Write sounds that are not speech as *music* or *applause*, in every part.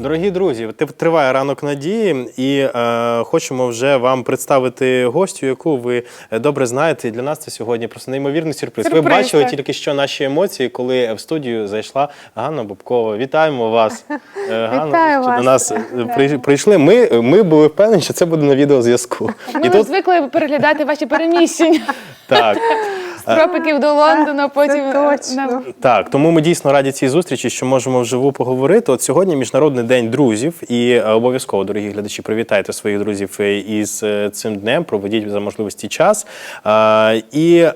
Дорогі друзі, триває ранок надії, і е, хочемо вже вам представити гостю, яку ви е, добре знаєте. І для нас це сьогодні просто неймовірний сюрприз. ви бачили так. тільки що наші емоції, коли в студію зайшла Ганна Бобкова. Вітаємо вас, е, *laughs* Ганна, Вітаю що вас. до нас е, при- прийшли. Ми, ми були впевнені, що це буде на відеозв'язку. Ну, Ми вже звикли переглядати ваші переміщення так. *laughs* з тропіків до Лондона, потім е, точно. Так, тому ми дійсно раді цій зустрічі, що можемо вживу поговорити. От сьогодні міжнародний день друзів, і е, обов'язково, дорогі глядачі, привітайте своїх друзів е, із е, цим днем. Проведіть за можливості час. Е, І е,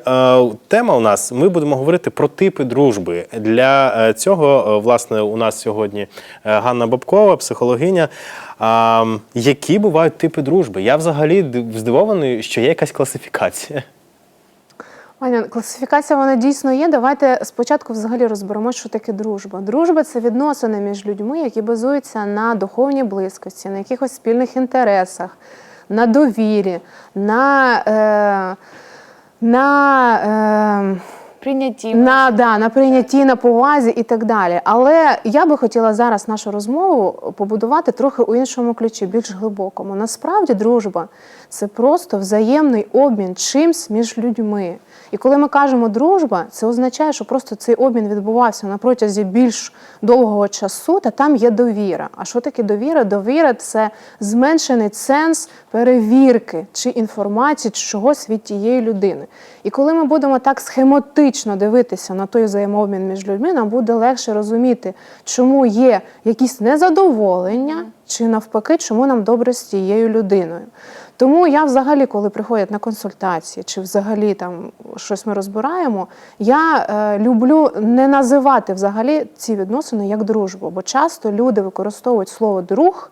тема у нас ми будемо говорити про типи дружби. Для е, цього, е, власне, у нас сьогодні е, Ганна Бабкова, психологиня. А, Які бувають типи дружби? Я взагалі здивований, що є якась класифікація. Аня, класифікація вона дійсно є. Давайте спочатку взагалі розберемо, що таке дружба. Дружба це відносини між людьми, які базуються на духовній близькості, на якихось спільних інтересах, на довірі, на, е, на е, прийнятті. На, да, на прийнятті, на повазі і так далі. Але я би хотіла зараз нашу розмову побудувати трохи у іншому ключі, більш глибокому. Насправді, дружба це просто взаємний обмін чимсь між людьми. І коли ми кажемо дружба, це означає, що просто цей обмін відбувався на протязі більш довгого часу, та там є довіра. А що таке довіра? Довіра це зменшений сенс перевірки чи інформації, чи чогось від тієї людини. І коли ми будемо так схематично дивитися на той взаємообмін між людьми, нам буде легше розуміти, чому є якісь незадоволення, чи навпаки, чому нам добре з тією людиною. Тому я взагалі, коли приходять на консультації, чи взагалі там щось ми розбираємо, я е, люблю не називати взагалі ці відносини як дружбу, бо часто люди використовують слово друг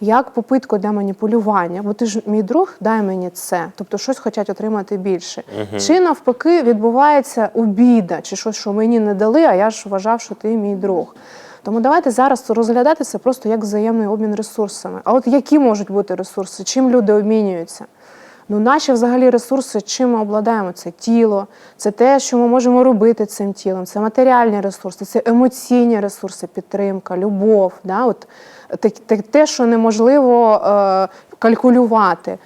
як попитку для маніпулювання. Бо ти ж мій друг, дай мені це. Тобто щось хочуть отримати більше. Чи навпаки відбувається обіда, чи щось, що мені не дали, а я ж вважав, що ти мій друг. Тому давайте зараз розглядати це просто як взаємний обмін ресурсами. А от які можуть бути ресурси, чим люди обмінюються? Ну, наші взагалі ресурси, чим ми обладаємо? Це тіло, це те, що ми можемо робити цим тілом, це матеріальні ресурси, це емоційні ресурси, підтримка, любов. Да? От, те, що неможливо е, калькулювати.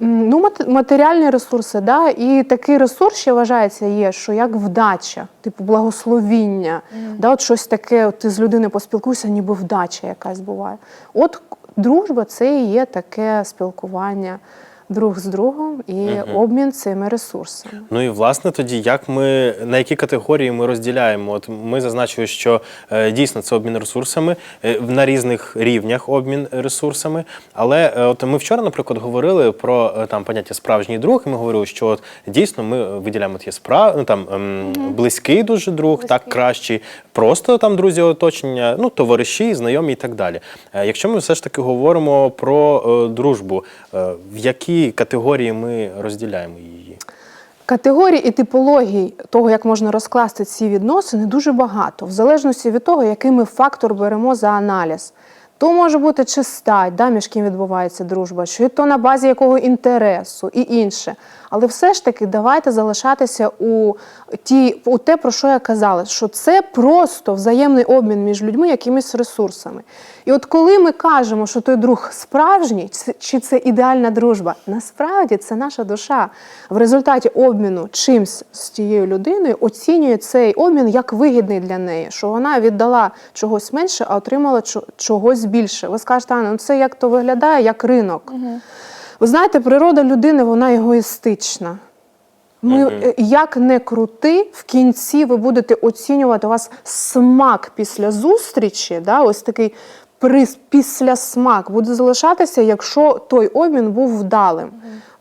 Ну, матеріальні ресурси, да? і такий ресурс ще вважається є, що як вдача, типу благословіння. Да? От щось таке, от ти з людиною поспілкуєшся, ніби вдача якась буває. От дружба це і є таке спілкування друг з другом і обмін цими ресурсами. Ну і власне тоді, як ми на які категорії ми розділяємо? От ми зазначили, що е, дійсно це обмін ресурсами е, на різних рівнях обмін ресурсами. Але е, от ми вчора, наприклад, говорили про там поняття справжній друг, і ми говорили, що от дійсно ми виділяємо от є справ, ну там ем, близький дуже друг, так кращий, просто там друзі оточення, ну товариші, знайомі і так далі. Е, Якщо ми все ж таки говоримо про е, дружбу, е, в які категорії ми розділяємо її? Категорій і типологій того, як можна розкласти ці відносини, дуже багато, в залежності від того, який ми фактор беремо за аналіз. То може бути чи стать, да, між ким відбувається дружба, чи то на базі якого інтересу і інше. Але все ж таки давайте залишатися у, ті, у те, про що я казала, що це просто взаємний обмін між людьми якимись ресурсами. І от коли ми кажемо, що той друг справжній, чи це ідеальна дружба, насправді це наша душа в результаті обміну чимсь з тією людиною оцінює цей обмін як вигідний для неї, що вона віддала чогось менше, а отримала чогось більше. Ви скажете, Анна, ну це як то виглядає, як ринок. Ви знаєте, природа людини вона егоїстична. Ми, е, як не крути, в кінці ви будете оцінювати у вас смак після зустрічі, да, ось такий приз після смак буде залишатися, якщо той обмін був вдалим.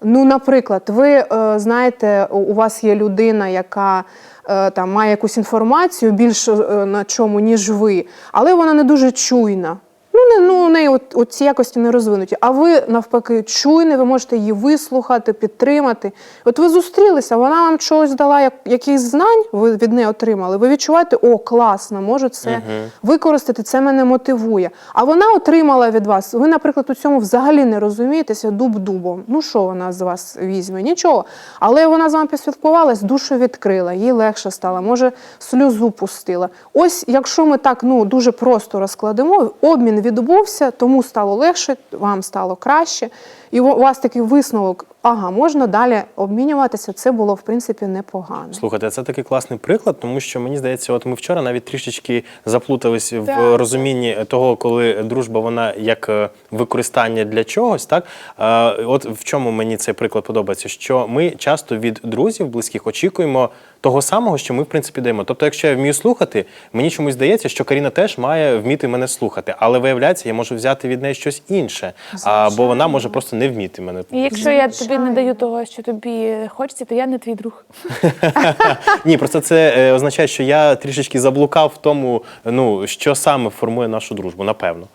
Ну, наприклад, ви е, знаєте, у вас є людина, яка е, там має якусь інформацію більш е, на чому, ніж ви, але вона не дуже чуйна. Ну, не, ну, у неї от, от ці якості не розвинуті. А ви навпаки чуйні, ви можете її вислухати, підтримати. От ви зустрілися, вона вам чогось дала, як, якісь знань, ви від неї отримали. Ви відчуваєте, о, класно, можу це використати, це мене мотивує. А вона отримала від вас. Ви, наприклад, у цьому взагалі не розумієтеся дуб дубом. Ну що вона з вас візьме? Нічого. Але вона з вами поспілкувалась, душу відкрила, їй легше стало, може, сльозу пустила. Ось, якщо ми так ну дуже просто розкладемо, обмін відбувся, тому стало легше, вам стало краще. І у вас такий висновок, ага, можна далі обмінюватися. Це було в принципі непогано. Слухайте, це такий класний приклад, тому що мені здається, от ми вчора навіть трішечки заплутались в розумінні того, коли дружба вона як е, використання для чогось. Так от в чому мені цей приклад подобається, що ми часто від друзів близьких очікуємо того самого, що ми в принципі даємо. Тобто, якщо я вмію слухати, мені чомусь здається, що Каріна теж має вміти мене слухати, але виявляється, я можу взяти від неї щось інше, а, бо вона може просто не вміти мене. І якщо я тобі Звичайно. не даю того, що тобі хочеться, то я не твій друг. *laughs* Ні, просто це е, означає, що я трішечки заблукав в тому, ну що саме формує нашу дружбу, напевно.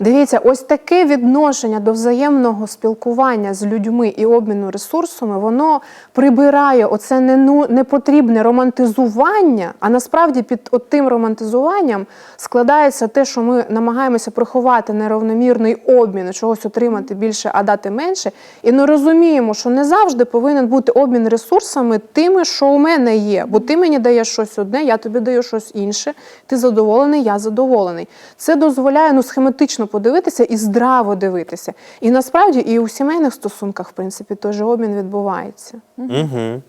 Дивіться, ось таке відношення до взаємного спілкування з людьми і обміну ресурсами, воно прибирає оце непотрібне романтизування. А насправді під тим романтизуванням складається те, що ми намагаємося приховати неравномірний обмін, чогось отримати більше, а дати менше. І не розуміємо, що не завжди повинен бути обмін ресурсами тими, що у мене є. Бо ти мені даєш щось одне, я тобі даю щось інше. Ти задоволений, я задоволений. Це дозволяє ну, схематично подивитися і здраво дивитися. І насправді і у сімейних стосунках, в принципі, же обмін відбувається. Угу.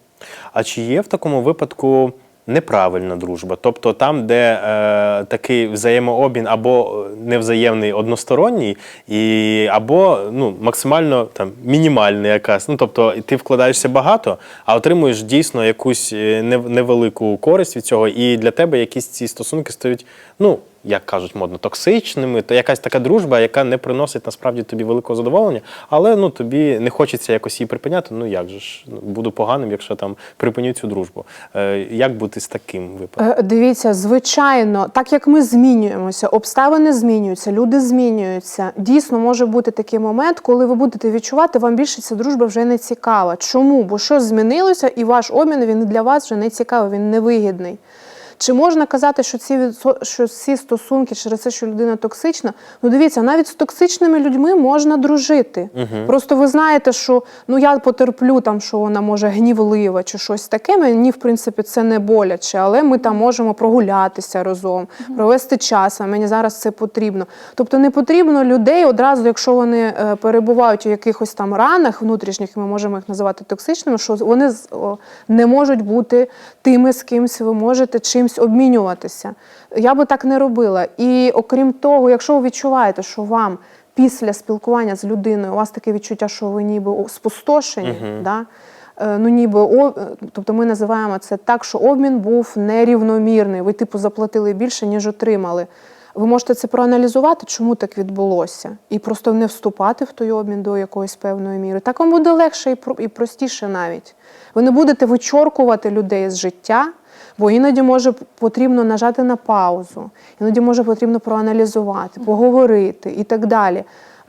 А чи є в такому випадку неправильна дружба? Тобто там, де е, такий взаємообмін або невзаємний односторонній, і, або ну, максимально там, мінімальний якась. Ну, тобто ти вкладаєшся багато, а отримуєш дійсно якусь е, невелику користь від цього, і для тебе якісь ці стосунки стають, ну, як кажуть модно, токсичними, то якась така дружба, яка не приносить насправді тобі великого задоволення, але ну тобі не хочеться якось її припиняти. Ну як же ж ну, буду поганим, якщо там припиню цю дружбу. Е, як бути з таким випадком? Е, Дивіться, звичайно, так як ми змінюємося, обставини змінюються, люди змінюються. Дійсно, може бути такий момент, коли ви будете відчувати, вам більше ця дружба вже не цікава. Чому? Бо щось змінилося, і ваш обмін він для вас вже не цікавий, він невигідний. Чи можна казати, що ці відсо- що ці стосунки через те, що людина токсична? Ну дивіться, навіть з токсичними людьми можна дружити. Просто ви знаєте, що ну я потерплю там, що вона може гнівлива чи щось таке. Мені в принципі це не боляче, але ми там можемо прогулятися разом, провести час. А мені зараз це потрібно. Тобто не потрібно людей одразу, якщо вони е, перебувають у якихось там ранах внутрішніх, ми можемо їх називати токсичними, що вони о, не можуть бути тими, з кимсь ви можете чимсь обмінюватися. Я би так не робила. І окрім того, якщо ви відчуваєте, що вам після спілкування з людиною у вас таке відчуття, що ви ніби спустошені, да? Е, Ну, ніби о, тобто ми називаємо це так, що обмін був нерівномірний. Ви, типу, заплатили більше, ніж отримали. Ви можете це проаналізувати, чому так відбулося, і просто не вступати в той обмін до якоїсь певної міри. Так вам буде легше і простіше навіть. Ви не будете вичоркувати людей з життя, бо іноді може потрібно нажати на паузу, іноді може потрібно проаналізувати, поговорити і так далі.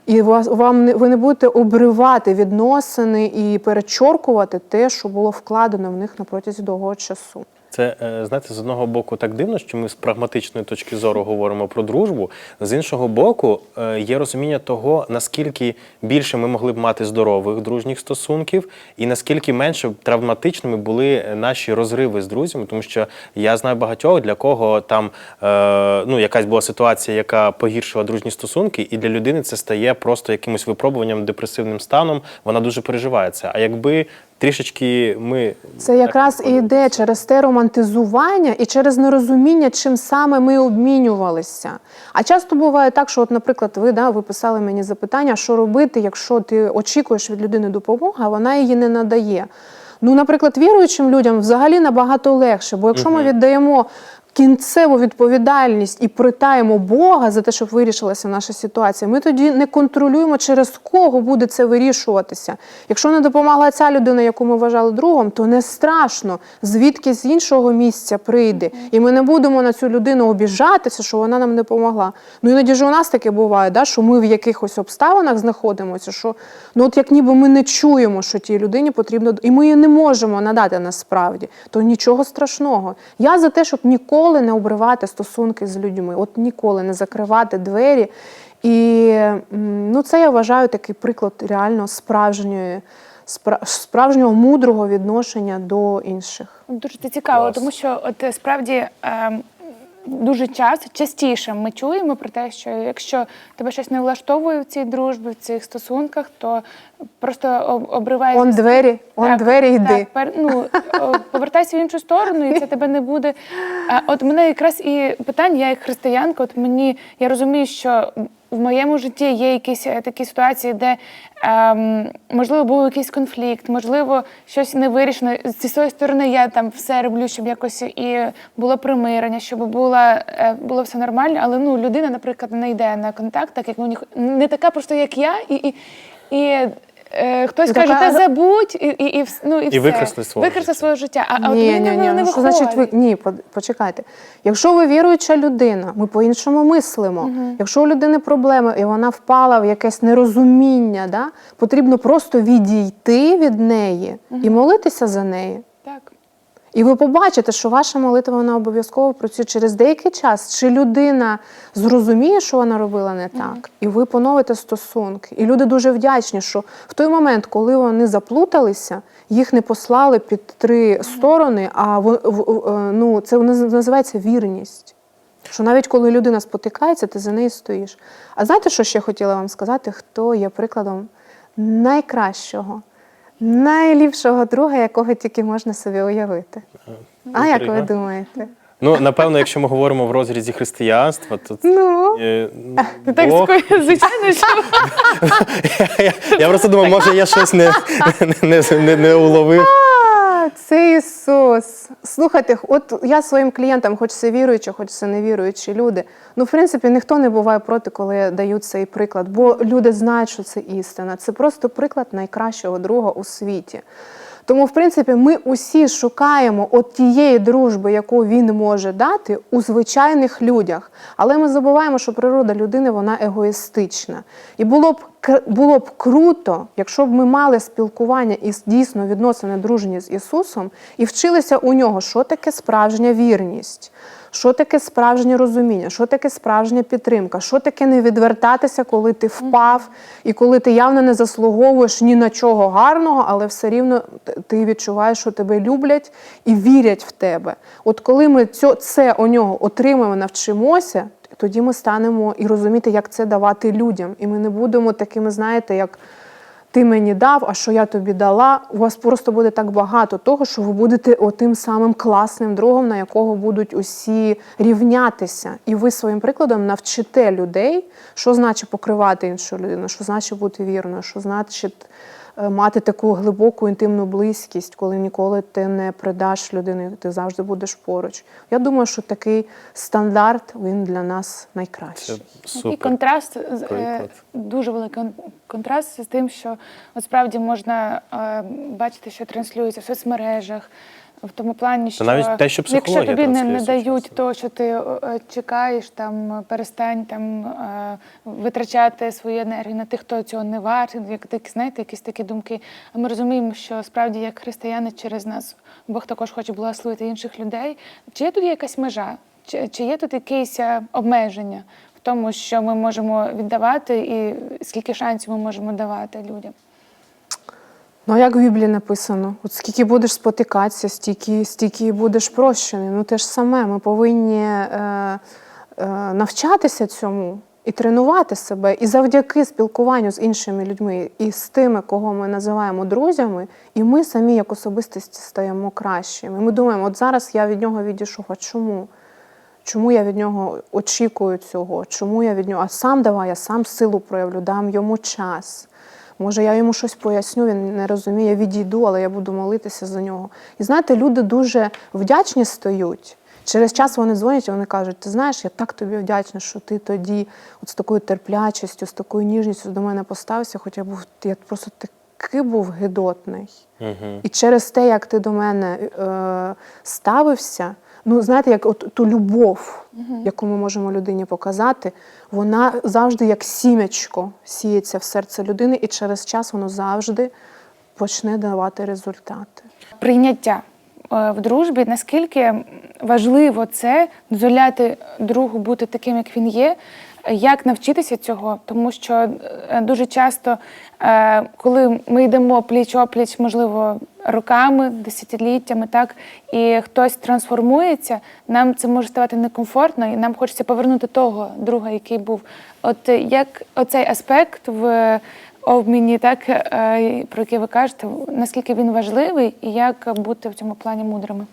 І вас вам не ви не будете обривати відносини і перечоркувати те, що було вкладено в них на протязі довгого часу. Це е, знаєте, з одного боку так дивно, що ми з прагматичної точки зору говоримо про дружбу. З іншого боку, е, є розуміння того, наскільки більше ми могли б мати здорових дружніх стосунків, і наскільки менше травматичними були наші розриви з друзями, тому що я знаю багатьох, для кого там е, ну, якась була ситуація, яка погіршила дружні стосунки, і для людини це стає просто якимось випробуванням, депресивним станом. Вона дуже переживає це. А якби трішечки ми Це якраз і йде через те романтизування і через нерозуміння, чим саме ми обмінювалися. А часто буває так, що, от, наприклад, ви да, ви писали мені запитання, що робити, якщо ти очікуєш від людини допомоги, а вона її не надає. Ну, наприклад, віруючим людям взагалі набагато легше, бо якщо ми віддаємо кінцеву відповідальність і притаємо Бога за те, щоб вирішилася наша ситуація, ми тоді не контролюємо, через кого буде це вирішуватися. Якщо не допомогла ця людина, яку ми вважали другом, то не страшно, звідки з іншого місця прийде. І ми не будемо на цю людину обіжатися, що вона нам не допомогла. Ну іноді ж у нас таке буває, да, що ми в якихось обставинах знаходимося, що ну от як ніби ми не чуємо, що тій людині потрібно, і ми її не можемо надати насправді, то нічого страшного. Я за те, щоб ніколи не обривати стосунки з людьми, от ніколи не закривати двері. І ну, це я вважаю такий приклад реально справжньої, справжнього мудрого відношення до інших. Дуже це цікаво, Клас. тому що от е, справді. ем, дуже часто, частіше ми чуємо про те, що якщо тебе щось не влаштовує в цій дружбі, в цих стосунках, то просто об- Он двері, он Так, двері йди. Так, ну, повертайся в іншу сторону, і це *laughs* тебе не буде. От мене якраз і питання, я як християнка, от мені я розумію, що в моєму житті є якісь е, такі ситуації, де ем, можливо був якийсь конфлікт, можливо, щось не вирішено. Зі своєї сторони я там все роблю, щоб якось і було примирення, щоб була, е, було все нормально. Але ну, людина, наприклад, не йде на контакт, так як мені х- не така просто, як я, і. і, і Е, хтось І каже, та забудь, і, і, і, вс- ну, і, все. викресли свого Викресли життя. своє життя. А, а от ні, ні, не, ні. не Ну, що виходить. значить ви ні, по- почекайте. Якщо ви віруюча людина, ми по-іншому мислимо. Якщо у людини проблеми і вона впала в якесь нерозуміння, да, потрібно просто відійти від неї і молитися за неї. Так. І ви побачите, що ваша молитва вона обов'язково працює через деякий час. Чи людина зрозуміє, що вона робила не так, і ви поновите стосунки. І люди дуже вдячні, що в той момент, коли вони заплуталися, їх не послали під три сторони, а е, ну, це наз- називається вірність. Що навіть коли людина спотикається, ти за нею стоїш. А знаєте, що ще хотіла вам сказати? Хто є прикладом найкращого, найліпшого друга, якого тільки можна собі уявити? А як ви думаєте? Ну, напевно, якщо ми говоримо в розрізі християнства, то це, Ну, е, Ти так Бог. скоро, *laughs* звичайно, що *laughs* я, я просто думав, може я щось не, не, не, не уловив. Ісус. Слухайте, от я своїм клієнтам, хоч це віруючі, хоч це невіруючі люди. Ну, в принципі, ніхто не буває проти, коли я даю цей приклад, бо люди знають, що це істина. Це просто приклад найкращого друга у світі. Тому, в принципі, ми усі шукаємо от тієї дружби, яку він може дати у звичайних людях. Але ми забуваємо, що природа людини вона егоїстична. І було б було б круто, якщо б ми мали спілкування і дійсно відносини дружні з Ісусом, і вчилися у нього, що таке справжня вірність. Що таке справжнє розуміння, що таке справжня підтримка, що таке не відвертатися, коли ти впав, і коли ти явно не заслуговуєш ні на чого гарного, але все рівно ти відчуваєш, що тебе люблять і вірять в тебе. От коли ми це у нього отримаємо, навчимося, тоді ми станемо і розуміти, як це давати людям. І ми не будемо такими, знаєте, як ти мені дав, а що я тобі дала. У вас просто буде так багато того, що ви будете отим самим класним другом, на якого будуть усі рівнятися. І ви своїм прикладом навчите людей, що значить покривати іншу людину, що значить бути вірною, що значить мати таку глибоку інтимну близькість, коли ніколи ти не предаш людини, ти завжди будеш поруч. Я думаю, що такий стандарт він для нас найкращий. Це І контраст з- е, Приклад. дуже великий контраст з тим, що от справді можна е, бачити, що транслюється в соцмережах. В тому плані, що навіть те, що якщо тобі не, не дають сучасно. то, що ти е, чекаєш, там перестань там е, витрачати свою енергію на тих, хто цього не вартий, як такі, знаєте, якісь такі думки. А ми розуміємо, що справді як християни через нас Бог також хоче благословити інших людей. Чи є тут якась межа? Чи, чи є тут якесь е, обмеження в тому, що ми можемо віддавати, і скільки шансів ми можемо давати людям? Ну, а як в Біблії написано, от скільки будеш спотикатися, стільки, стільки будеш прощений. Ну те ж саме, ми повинні е, е, навчатися цьому і тренувати себе. І завдяки спілкуванню з іншими людьми і з тими, кого ми називаємо друзями, і ми самі як особистості стаємо кращими. Ми думаємо, от зараз я від нього відійшов. А чому? Чому я від нього очікую цього? Чому я від нього? А сам давай, я сам силу проявлю, дам йому час. Може, я йому щось поясню, він не розуміє, відійду, але я буду молитися за нього. І знаєте, люди дуже вдячні стають. Через час вони дзвонять і вони кажуть: ти знаєш, я так тобі вдячна, що ти тоді от з такою терплячістю, з такою ніжністю до мене поставився, хоча я був я просто такий був гидотний. Угу. І через те, як ти до мене е, ставився, ну знаєте, як от ту любов, яку ми можемо людині показати, вона завжди як сімечко сіється в серце людини, і через час воно завжди почне давати результати. прийняття е, в дружбі, наскільки важливо це дозволяти другу бути таким, як він є, як навчитися цього, тому що е, дуже часто, е, коли ми йдемо пліч опліч, можливо, роками, десятиліттями, так і хтось трансформується, нам це може ставати некомфортно, і нам хочеться повернути того друга, який був. От е, як оцей аспект в обміні, так про який ви кажете, наскільки він важливий, і як бути в цьому плані мудрими?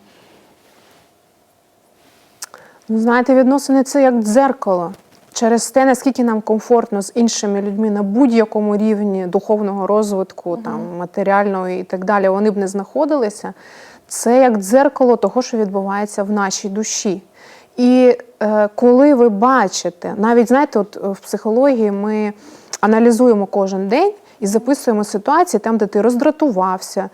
Ну, знаєте, відносини це як дзеркало. Через те, наскільки нам комфортно з іншими людьми на будь-якому рівні духовного розвитку, там, матеріального і так далі, вони б не знаходилися. Це як дзеркало того, що відбувається в нашій душі. І е, коли ви бачите, навіть знаєте, от в психології ми аналізуємо кожен день і записуємо ситуації там, де ти роздратувався,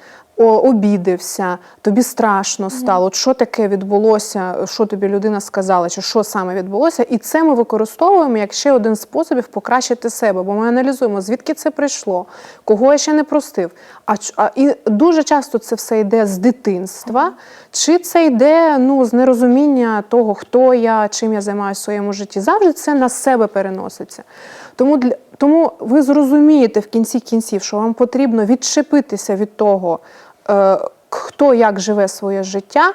обідився, тобі страшно стало, от що таке відбулося, що тобі людина сказала, чи що саме відбулося. І це ми використовуємо як ще один з способів покращити себе, бо ми аналізуємо, звідки це прийшло, кого я ще не простив. А, а і дуже часто це все йде з дитинства, чи це йде ну, з нерозуміння того, хто я, чим я займаюся в своєму житті. Завжди це на себе переноситься. Тому для тому ви зрозумієте в кінці кінців, що вам потрібно відчепитися від того, хто як живе своє життя,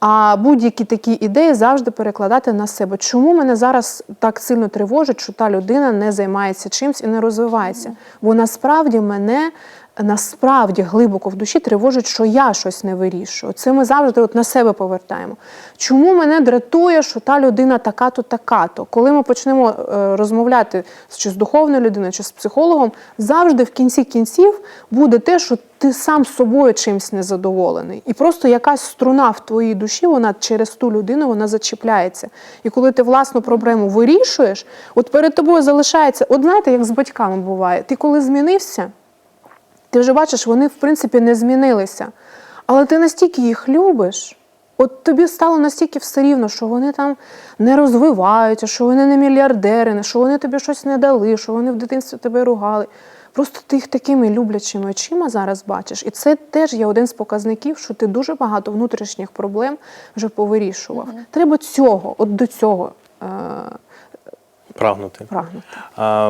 а будь-які такі ідеї завжди перекладати на себе. Чому мене зараз так сильно тривожить, що та людина не займається чимсь і не розвивається? Бо насправді мене насправді глибоко в душі тривожить, що я щось не вирішую. Це ми завжди от на себе повертаємо. Чому мене дратує, що та людина така-то, така-то? Коли ми почнемо е, розмовляти чи з духовною людиною, чи з психологом, завжди в кінці кінців буде те, що ти сам собою чимсь незадоволений. І просто якась струна в твоїй душі, вона через ту людину вона зачіпляється. І коли ти власну проблему вирішуєш, от перед тобою залишається, от знаєте, як з батьками буває, ти коли змінився, ти вже бачиш, вони в принципі не змінилися. Але ти настільки їх любиш, от тобі стало настільки все рівно, що вони там не розвиваються, що вони не мільярдери, що вони тобі щось не дали, що вони в дитинстві тебе ругали. Просто ти їх такими люблячими очима зараз бачиш. І це теж є один з показників, що ти дуже багато внутрішніх проблем вже повирішував. Треба цього, от до цього е- Прагнути. прагнути.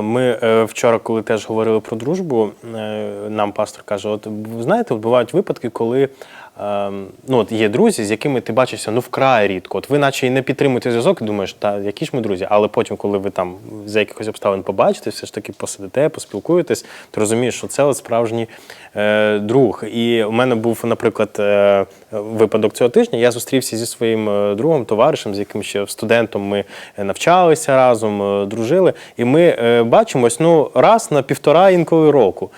Ми е, вчора, коли теж говорили про дружбу, е, нам пастор каже: от знаєте, бувають випадки, коли ну, от є друзі, з якими ти бачишся ну вкрай рідко. От ви наче і не підтримуєте зв'язок, і думаєш, та які ж ми друзі. Але потім, коли ви там за якихось обставин побачите, все ж таки посидите, поспілкуєтесь, ти розумієш, що це от справжній е, друг. І у мене був, наприклад, е, випадок цього тижня. Я зустрівся зі своїм е, другом, товаришем, з яким ще студентом ми навчалися разом, е, дружили. І ми е, бачимось ну, раз на півтора інколи року.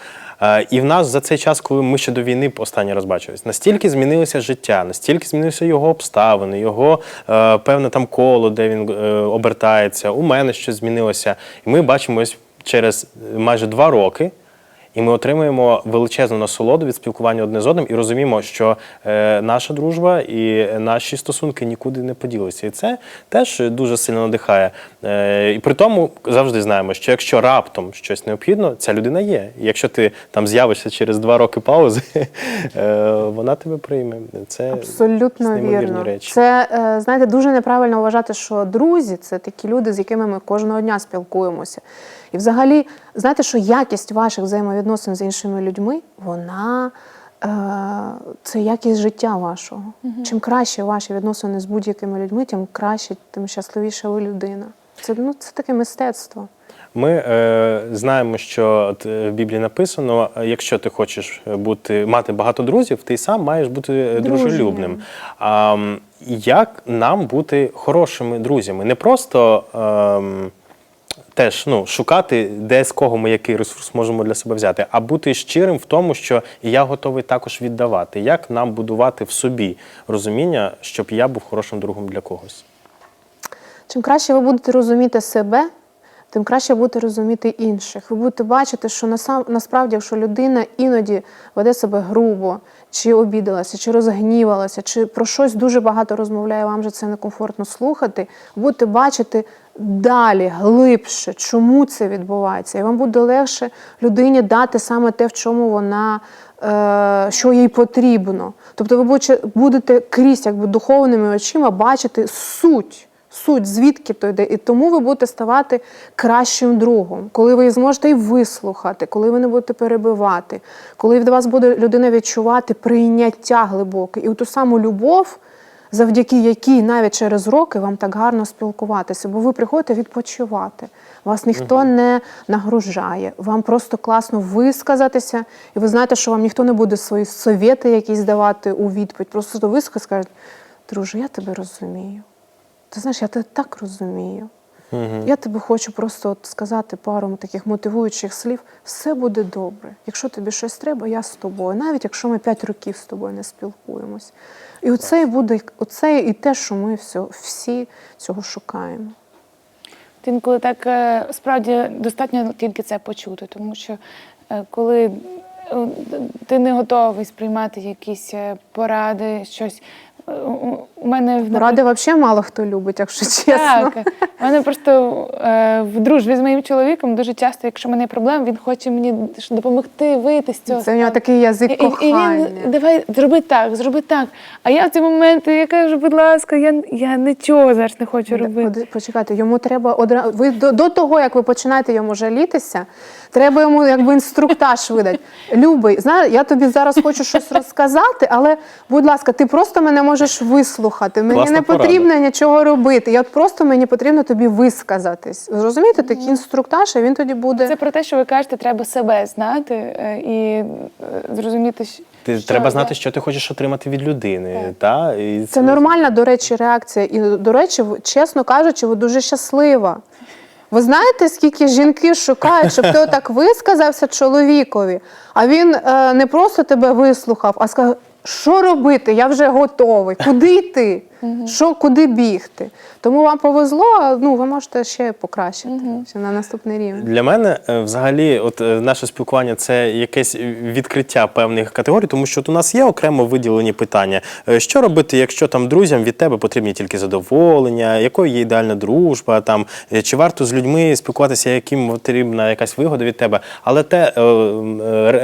Е, І в нас за цей час, коли ми ще до війни останній раз бачились, настільки змінилося життя, настільки змінилися його обставини, його е, певне там коло, де він е, обертається. У мене щось змінилося. І ми бачимось через майже два роки. І ми отримуємо величезну насолоду від спілкування одне з одним і розуміємо, що е, наша дружба і наші стосунки нікуди не поділися. І це теж дуже сильно надихає. Е, і при тому завжди знаємо, що якщо раптом щось необхідно, ця людина є. І якщо ти там з'явишся через два роки паузи, *laughs* е, вона тебе прийме. Це Абсолютно вірно. речі. Це знаєте, дуже неправильно вважати, що друзі це такі люди, з якими ми кожного дня спілкуємося. І взагалі, знаєте, що якість ваших взаємовідносин з іншими людьми, вона е, це якість життя вашого. Чим краще ваші відносини з будь-якими людьми, тим краще, тим щасливіша ви людина. Це ну це таке мистецтво. Ми е, знаємо, що е, в Біблії написано: е, якщо ти хочеш бути мати багато друзів, ти сам маєш бути е, дружелюбним. А як нам бути хорошими друзями? Не просто ем, теж ну, шукати, де з кого ми який ресурс можемо для себе взяти, а бути щирим в тому, що я готовий також віддавати. Як нам будувати в собі розуміння, щоб я був хорошим другом для когось? Чим краще ви будете розуміти себе, тим краще будете розуміти інших. Ви будете бачити, що насправді, якщо людина іноді веде себе грубо, чи обідалася, чи розгнівалася, чи про щось дуже багато розмовляє, вам же це некомфортно слухати, будете бачити далі, глибше, чому це відбувається. І вам буде легше людині дати саме те, в чому вона. е, Що їй потрібно. Тобто ви будете- крізь якби, духовними очима бачити суть Суть, звідки то йде, і тому ви будете ставати кращим другом, коли ви зможете і вислухати, коли ви не будете перебивати, коли від вас буде людина відчувати прийняття глибоке і ту саму любов, завдяки якій навіть через роки вам так гарно спілкуватися, бо ви приходите відпочивати. Вас ніхто не нагружає, вам просто класно висказатися, і ви знаєте, що вам ніхто не буде свої совєти якісь давати у відповідь. Просто ви скажете, друже, я тебе розумію. Ти знаєш, я тебе так розумію. Я тебе хочу просто от сказати пару таких мотивуючих слів. Все буде добре. Якщо тобі щось треба, я з тобою, навіть якщо ми п'ять років з тобою не спілкуємось. І оце і буде оце і те, що ми все, всі цього шукаємо. От Інколи так е, справді достатньо тільки це почути, тому що е, коли е, ти не готовий сприймати якісь поради, щось. У- мене в Ради взагалі мало хто любить, якщо чесно. Так, у мене просто е, в дружбі з моїм чоловіком дуже часто, якщо в мене є проблема, він хоче мені допомогти вийти з цього. Це в нього такий язик І, і, і він давай зроби так, зроби так. А я в ці моменти я кажу, будь ласка, я, я нічого зараз не хочу робити. Почекайте, йому треба одразу. Ви до, до того, як ви починаєте йому жалітися, треба йому якби інструктаж видати. Любий, знаєш, я тобі зараз хочу щось *laughs* розказати, але, будь ласка, ти просто мене можеш вислухати. Мені Класна не порада. потрібно нічого робити. Я от просто мені потрібно тобі висказатись. Зрозумієте, такий інструктаж, і він тоді буде. Це про те, що ви кажете, треба себе знати е, і е, зрозуміти, що Ти що треба знати, що ти хочеш отримати від людини. Та? І Це нормальна, до речі, реакція. І, до речі, чесно кажучи, ви дуже щаслива. Ви знаєте, скільки жінки шукають, щоб ти отак висказався чоловікові, а він е, не просто тебе вислухав, а сказав, що робити? Я вже готовий. Куди йти? Що, куди бігти? Тому вам повезло, а, ну ви можете ще покращити ще на наступний рівень. Для мене е, взагалі, от е, наше спілкування це якесь відкриття певних категорій, тому що от у нас є окремо виділені питання. Е, Що робити, якщо там друзям від тебе потрібні тільки задоволення, якою є ідеальна дружба, там чи варто з людьми спілкуватися, яким потрібна якась вигода від тебе? Але те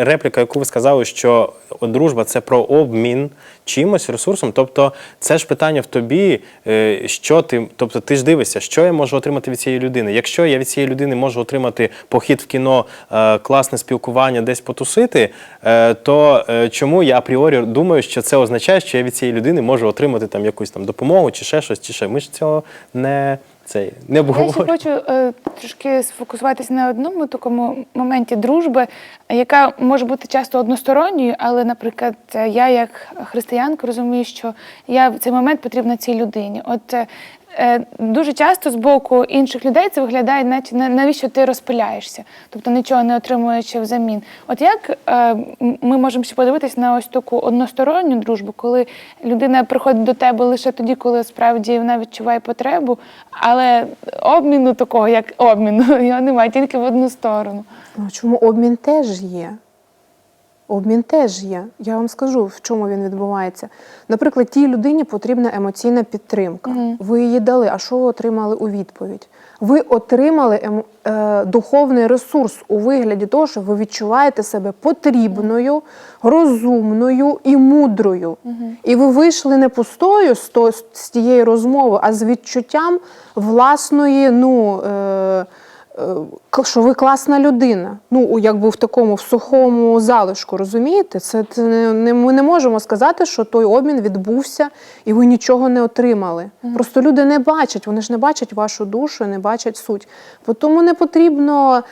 репліка, яку ви сказали, що дружба це про обмін чимось ресурсом. Тобто, це ж питання в тобі, е, що ти, тобто ти ж дивишся, що я можу отримати від цієї людини. Якщо я від цієї людини можу отримати похід в кіно, е, класне спілкування, десь потусити, е, то чому я апріорі думаю, що це означає, що я від цієї людини можу отримати там якусь там допомогу, чи ще щось, чи ще. Ми ж цього не, цей, не Я ще обговорюємо. хочу е, трошки сфокусуватися на одному такому моменті дружби, яка може бути часто односторонньою, але, наприклад, е, я як християнка розумію, що я в цей момент потрібна цій людині. От е, дуже часто з боку інших людей це виглядає, наче на- навіщо ти розпиляєшся, тобто нічого не отримуючи взамін. От як е, ми можемо ще подивитись на ось таку односторонню дружбу, коли людина приходить до тебе лише тоді, коли справді вона відчуває потребу, але обміну такого, як обміну, *laughs* його немає тільки в одну сторону. Ну, чому обмін теж є? Обмін теж є. Я вам скажу, в чому він відбувається. Наприклад, тій людині потрібна емоційна підтримка. Ви її дали, а що ви отримали у відповідь? Ви отримали ем, е, духовний ресурс у вигляді того, що ви відчуваєте себе потрібною, розумною і мудрою. І ви вийшли не пустою з, то, з тієї розмови, а з відчуттям власної, ну. Е, що ви класна людина. Ну, якби в такому в сухому залишку, розумієте? Це, це не, не, ми не можемо сказати, що той обмін відбувся і ви нічого не отримали. Просто люди не бачать, вони ж не бачать вашу душу, не бачать суть. Тому не потрібно е,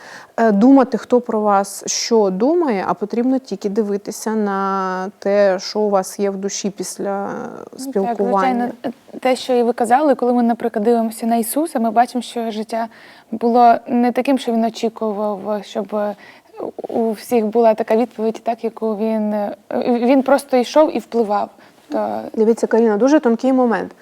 думати, хто про вас що думає, а потрібно тільки дивитися на те, що у вас є в душі після спілкування. Так, звичайно, те, що і ви казали, коли ми, наприклад, дивимося на Ісуса, ми бачимо, що життя було не таким, що він очікував, щоб у всіх була така відповідь, так яку він він просто йшов і впливав. Тобто Дивіться, Каріна, дуже тонкий момент.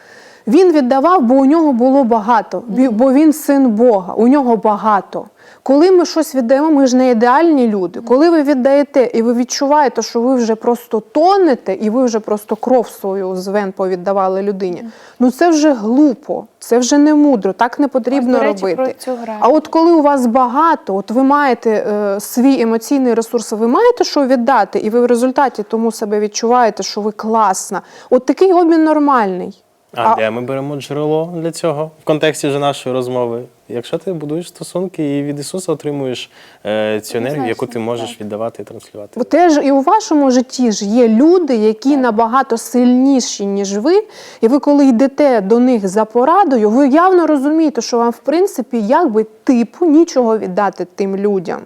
Він віддавав, бо у нього було багато, бо він син Бога, у нього багато. Коли ми щось віддаємо, ми ж не ідеальні люди. Коли ви віддаєте і ви відчуваєте, що ви вже просто тонете, і ви вже просто кров свою з вен повіддавали людині, ну це вже глупо, це вже не мудро, так не потрібно Ось, речі, робити. А от коли у вас багато, от ви маєте е, свій емоційний ресурс, ви маєте що віддати, і ви в результаті тому себе відчуваєте, що ви класна. От такий обмін нормальний. А, А- де ми беремо джерело для цього в контексті вже нашої розмови? Якщо ти будуєш стосунки і від Ісуса отримуєш е, цю енергію, яку ти можеш так. віддавати і транслювати. Бо теж і у вашому житті ж є люди, які набагато сильніші, ніж ви. І ви, коли йдете до них за порадою, ви явно розумієте, що вам, в принципі, якби типу нічого віддати тим людям.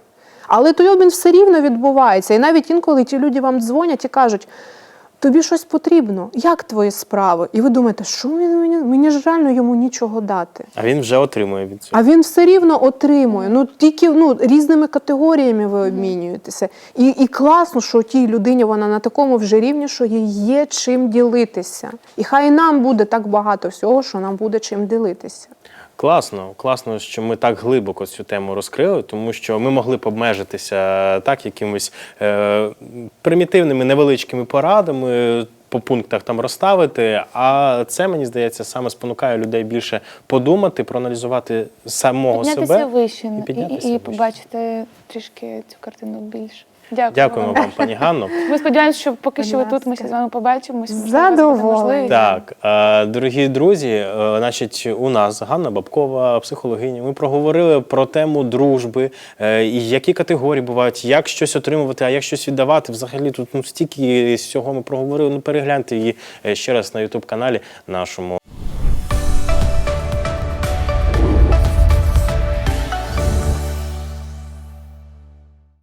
Але той обмін все рівно відбувається. І навіть інколи ті люди вам дзвонять і кажуть. Тобі щось потрібно, як твої справи? І ви думаєте, що мені, мені, мені ж реально йому нічого дати. А він вже отримує від цього. А він все рівно отримує. Ну тільки ну різними категоріями ви обмінюєтеся. І, і класно, що тій людині вона на такому вже рівні, що їй є чим ділитися. І хай нам буде так багато всього, що нам буде чим ділитися. Класно, класно, що ми так глибоко цю тему розкрили, тому що ми могли б обмежитися так якимись е, примітивними невеличкими порадами. По пунктах там розставити, а це мені здається саме спонукає людей більше подумати, проаналізувати самого Піднятися себе вище і і, піднятися і, вище. побачити трішки цю картину більше. Дякую. Дякуємо вам, пані Ганно. *laughs* Ми сподіваємося, що поки Будь що ви тут, ми ще з вами побачимось. З можливо, у вас буде задоволенням. можливість. Так, е, дорогі друзі, е, значить, у нас Ганна Бабкова, психологиня. Ми проговорили про тему дружби, е, і які категорії бувають, як щось отримувати, а як щось віддавати. Взагалі тут ну стільки всього ми проговорили. Ну перегляньте її ще раз на Ютуб каналі нашому.